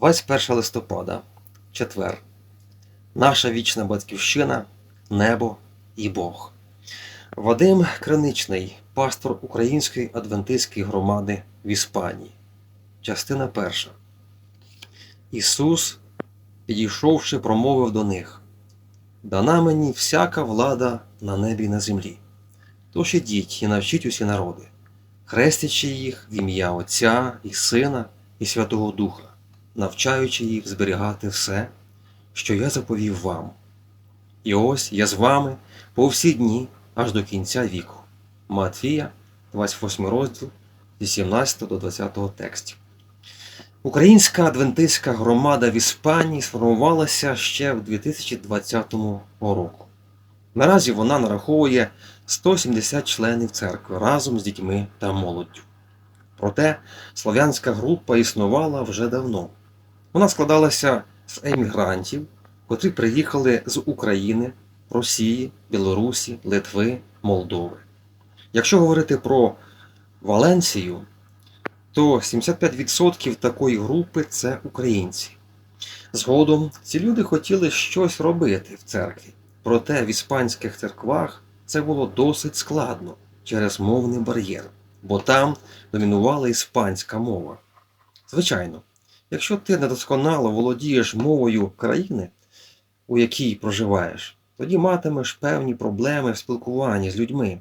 21 листопада, четвер. Наша вічна батьківщина, небо і Бог. Вадим Криничний, пастор Української адвентистської громади в Іспанії. Частина перша. Ісус, підійшовши, промовив до них: Дана мені всяка влада на небі і на землі. Тож ідіть і навчіть усі народи, хрестячи їх в ім'я Отця і Сина і Святого Духа, навчаючи їх зберігати все, що я заповів вам. І ось я з вами по всі дні аж до кінця віку. Матвія, 28 розділ, з 18 до 20 текстів. Українська адвентистська громада в Іспанії сформувалася ще в 2020 року. Наразі вона нараховує 170 членів церкви разом з дітьми та молоддю. Проте слов'янська група існувала вже давно. Вона складалася з емігрантів, котрі приїхали з України, Росії, Білорусі, Литви, Молдови. Якщо говорити про Валенсію, то 75% такої групи це українці. Згодом ці люди хотіли щось робити в церкві, проте в іспанських церквах це було досить складно через мовний бар'єр, бо там домінувала іспанська мова. Звичайно, якщо ти недосконало володієш мовою країни, у якій проживаєш, тоді матимеш певні проблеми в спілкуванні з людьми.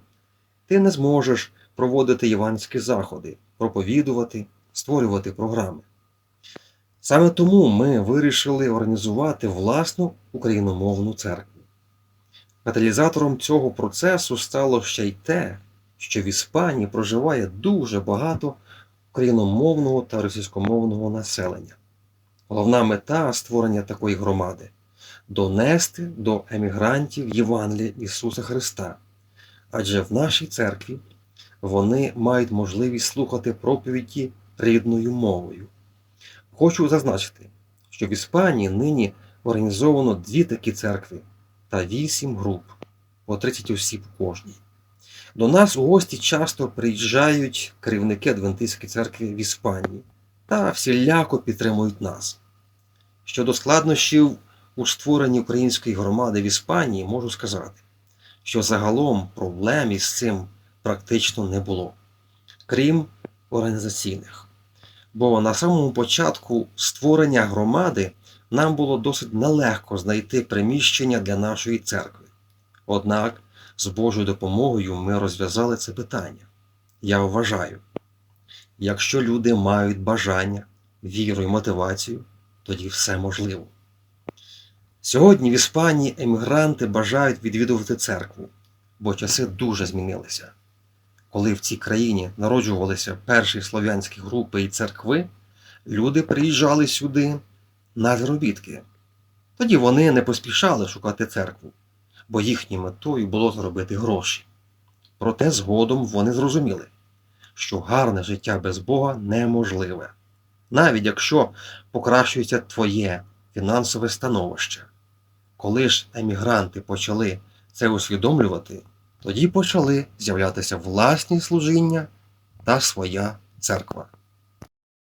Ти не зможеш проводити іванські заходи, проповідувати, створювати програми. Саме тому ми вирішили організувати власну україномовну церкву. Каталізатором цього процесу стало ще й те, що в Іспанії проживає дуже багато україномовного та російськомовного населення. Головна мета створення такої громади донести до емігрантів Євангелія Ісуса Христа. Адже в нашій церкві вони мають можливість слухати проповіді рідною мовою. Хочу зазначити, що в Іспанії нині організовано дві такі церкви та вісім груп по 30 осіб кожній. До нас у гості часто приїжджають керівники Адвентистської церкви в Іспанії та всіляко підтримують нас. Щодо складнощів у створенні української громади в Іспанії, можу сказати, що загалом проблем із цим практично не було, крім організаційних. Бо на самому початку створення громади нам було досить нелегко знайти приміщення для нашої церкви. Однак, з Божою допомогою ми розв'язали це питання. Я вважаю, якщо люди мають бажання, віру і мотивацію, тоді все можливо. Сьогодні в Іспанії емігранти бажають відвідувати церкву, бо часи дуже змінилися. Коли в цій країні народжувалися перші слов'янські групи і церкви, люди приїжджали сюди на заробітки. Тоді вони не поспішали шукати церкву, бо їхньою метою було заробити гроші. Проте згодом вони зрозуміли, що гарне життя без Бога неможливе, навіть якщо покращується твоє фінансове становище. Коли ж емігранти почали це усвідомлювати, тоді почали з'являтися власні служіння та своя церква.